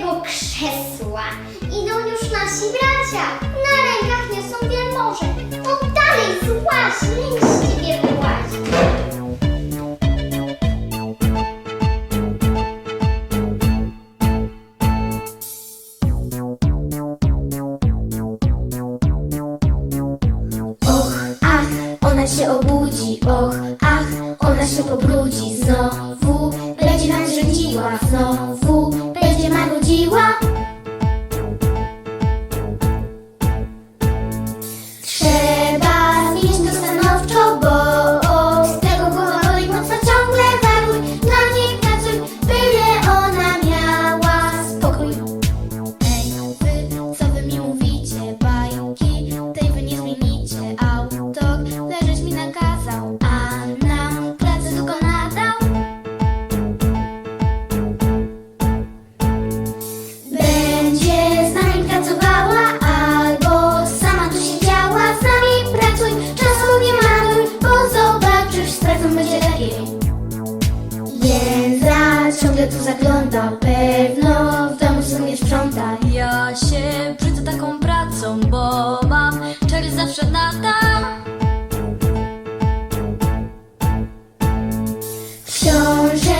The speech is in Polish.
swojego krzesła. Idą już nasi bracia, na rękach niosą wielmoże. To dalej złaź, lęściwie wyłaź. Och, ach, ona się obudzi, och, ach, ona się pobrudzi. Znowu będzie nam rządziła, znowu lepiej Jędra ciągle tu zagląda Pewno w domu się nie sprząta. Ja się brzydzę taką pracą Bo mam czery zawsze na tam Książę